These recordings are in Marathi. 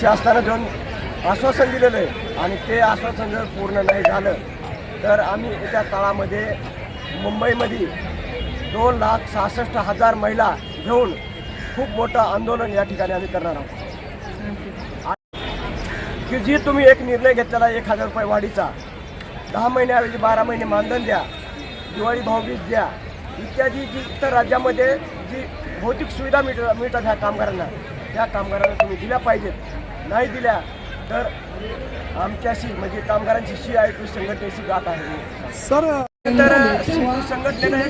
शासनानं दोन आश्वासन दिलेलं आहे. आणि ते आश्वासन जर पूर्ण नाही झालं तर आम्ही येत्या काळामध्ये मुंबईमध्ये दोन लाख सहासष्ट हजार महिला घेऊन खूप मोठं आंदोलन या ठिकाणी आम्ही करणार आहोत. की जी तुम्ही एक निर्णय घेतलेला एक हजार रुपये वाढीचा दहा महिन्याऐवजी बारा महिने मानधन द्या दिवाळी भाऊबीज द्या इत्यादी जी इतर राज्यामध्ये जी भौतिक सुविधा मिळ मिळतात ह्या कामगारांना त्या कामगारांना तुम्ही दिल्या पाहिजेत. नाही दिल्या तर आमच्याशी म्हणजे कामगारांची सी आय टी संघटनेशी गाठ आहे. सर तर संघटनेने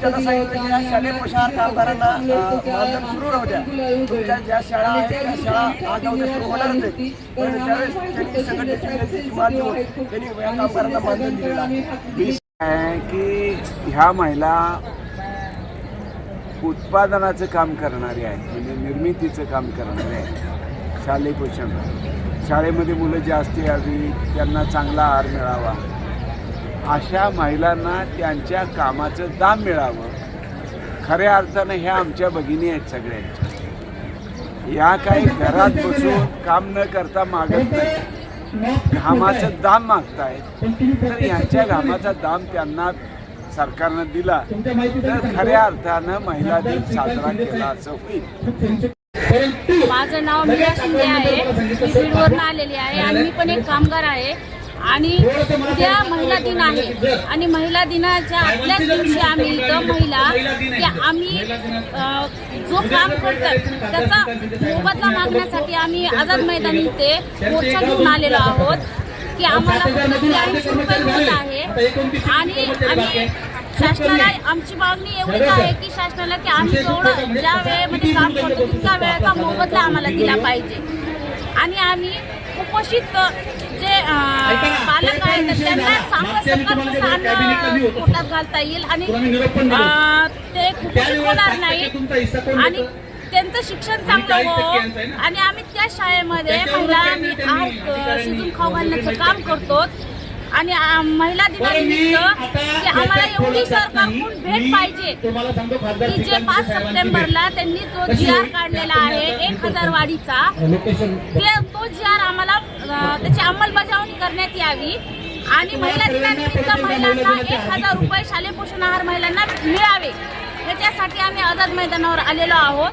त्यांना सांगितलं की या शालेय पोशाख कामगारांना मानधन सुरू राहू द्या. तुमच्या ज्या शाळा आहेत त्या शाळा आज उद्या सुरू होणारच आहेत पण त्यावेळेस त्यांनी संघटनेची विनंतीची मान देऊन त्यांनी या कामगारांना मानधन दिलेलं आहे. आहे की ह्या महिला उत्पादनाचं काम करणारे आहेत म्हणजे निर्मितीचं काम करणारे आहेत. शालेय पोषण. शाळेमध्ये मुलं जास्त यावी त्यांना चांगला आहार मिळावा. अशा महिलांना त्यांच्या कामाचं दाम मिळावं. खऱ्या अर्थानं ह्या आमच्या भगिनी आहेत सगळ्यांच्या या काही घरात बसून काम न करता मागत नाही. घामाचं दाम मागतायत तर ह्यांच्या घामाचा दाम त्यांना सरकारनं दिला. तर खऱ्या अर्थानं महिला दिन साजरा केला असं होईल. माझं नाव मीरा शिंदे आहे. मी बीडवरून आलेली आहे आणि मी पण एक कामगार आहे. आणि उद्या महिला दिन आहे. आणि महिला दिनाच्या आदल्याच दिवशी आम्ही इथं महिला की आम्ही जो काम करतात त्याचा मोबदला मागण्यासाठी आम्ही आझाद मैदानी इथे मोर्चा घेऊन आलेलो आहोत की आम्हाला ऐंशी रुपये आहे. आणि आम्ही शासनाला आमची मागणी एवढीच आहे की शासनाला की आम्ही जेवढं ज्या वेळेमध्ये काम करतो तितका वेळेचा मोबदला आम्हाला दिला पाहिजे. आणि आम्ही कुपोषित जे अं, पालक आहेत त्यांना चांगलं अन्न पोटात घालता येईल आणि अं, ते कुपोषित होणार नाहीत. आणि त्यांचं शिक्षण चांगलं हो. आणि आम्ही त्या शाळेमध्ये महिला आम्ही आहार अं, शिजून खाऊ घालण्याचं काम करतो आणि आ, महिला दिनानिमित्त की आम्हाला एवढी सरकारकडून भेट पाहिजे. की जे पाच सप्टेंबरला त्यांनी जो जी आर काढलेला आहे एक हजार वाढीचा ते जी आर आम्हाला त्याची अंमलबजावणी करण्यात यावी. आणि महिला दिनानिमित्त महिलांना एक हजार रुपये शालेय पोषण आहार महिलांना मिळावे. याच्यासाठी आम्ही आझाद मैदानावर आलेलो आहोत.